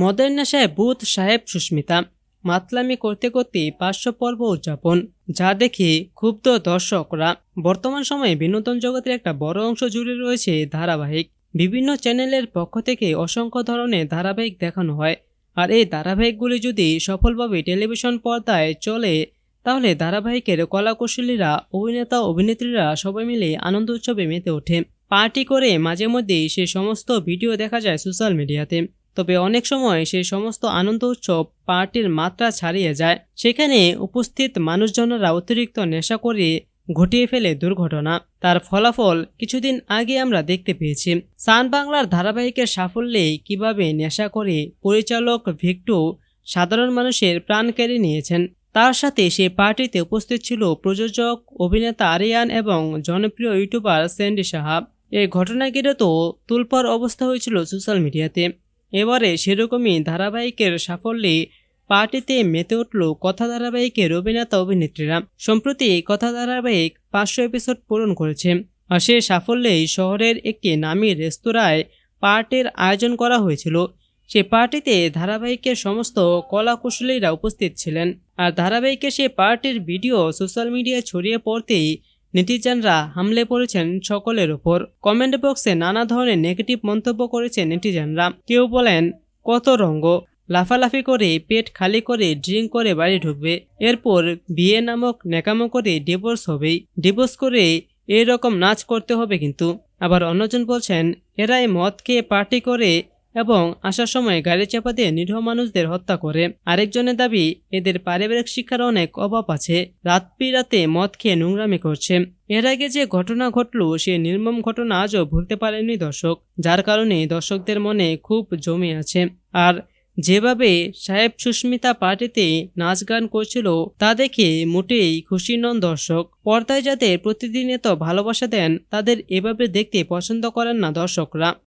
মদের নেশায় বুধ সাহেব সুস্মিতা, মাতলামি করতে করতে পার্শ্ব পর্ব উদযাপন, যা দেখে ক্ষুব্ধ দর্শকরা। বর্তমান সময়ে বিনোদন জগতের একটা বড় অংশ জুড়ে রয়েছে ধারাবাহিক। বিভিন্ন চ্যানেলের পক্ষ থেকে অসংখ্য ধরনের ধারাবাহিক দেখানো হয়। আর এই ধারাবাহিকগুলি যদি সফলভাবে টেলিভিশন পর্দায় চলে, তাহলে ধারাবাহিকের কলাকুশলীরা, অভিনেতা, অভিনেত্রীরা সবাই মিলে আনন্দ উৎসবে মেতে ওঠে। পার্টি করে মাঝে মধ্যেই সে সমস্ত ভিডিও দেখা যায় সোশ্যাল মিডিয়াতে। তবে অনেক সময় সেই সমস্ত আনন্দ উৎসব পার্টির মাত্রা ছাড়িয়ে যায়। সেখানে উপস্থিত মানুষজনেরা অতিরিক্ত নেশা করে ঘটিয়ে ফেলে দুর্ঘটনা। তার ফলাফল কিছুদিন আগে আমরা দেখতে পেয়েছি। সান বাংলার ধারাবাহিকের সাফল্যে কীভাবে নেশা করে পরিচালক ভিক্টু সাধারণ মানুষের প্রাণ কেড়ে নিয়েছেন। তার সাথে সে পার্টিতে উপস্থিত ছিল প্রযোজক, অভিনেতা আরিয়ান এবং জনপ্রিয় ইউটিউবার স্যান্ডি সাহাব। এই ঘটনা তো তুলপার অবস্থা হয়েছিল সোশ্যাল মিডিয়াতে। এবারে সেরকমই ধারাবাহিকের সাফল্যে পার্টিতে মেতে উঠল কথা ধারাবাহিকের অভিনেতা অভিনেত্রীরা। সম্প্রতি কথা ধারাবাহিক পাঁচশো এপিসোড পূরণ করেছে আর সে সাফল্যেই শহরের একটি নামী রেস্তোরাঁয় পার্টির আয়োজন করা হয়েছিল। সে পার্টিতে ধারাবাহিকের সমস্ত কলাকুশলীরা উপস্থিত ছিলেন। আর ধারাবাহিকের সে পার্টির ভিডিও সোশ্যাল মিডিয়ায় ছড়িয়ে পড়তেই নেটিজেনরা হামলে পড়েছেন সকলের ওপর কমেন্ট বক্সে নানা ধরনের নেগেটিভ মন্তব্য করেছে নেটিজেনরা। কেউ বলেন, কত রঙ্গ। লাফালাফি করে পেট খালি করে ড্রিঙ্ক করে বাড়ি ঢুকবে। এরপর বিয়ে নামক নেকামো করে ডিভোর্স হবেই। ডিভোর্স করে এরকম নাচ করতে হবে কিন্তু। আবার অন্যজন বলছেন, এরাই মদ খেয়ে পার্টি করে এবং আসার সময় গাড়ি চাপা দিয়ে নিরীহ মানুষদের হত্যা করে। আরেকজনের দাবি, এদের পারিবারিক শিক্ষার অনেক অভাব আছে। রাত রাতে মদ খেয়ে নোংরামি করছে। এর আগে যে ঘটনা ঘটল, সে নির্মম ঘটনা আজও ভুলতে পারেননি দর্শক। যার কারণে দর্শকদের মনে খুব জমে আছে। আর যেভাবে সাহেব সুস্মিতা পার্টিতে নাচ গান করছিল, তা দেখে মোটেই খুশি নন দর্শক। পর্দায় যাদের প্রতিদিন এত ভালোবাসা দেন, তাদের এভাবে দেখতে পছন্দ করেন না দর্শকরা।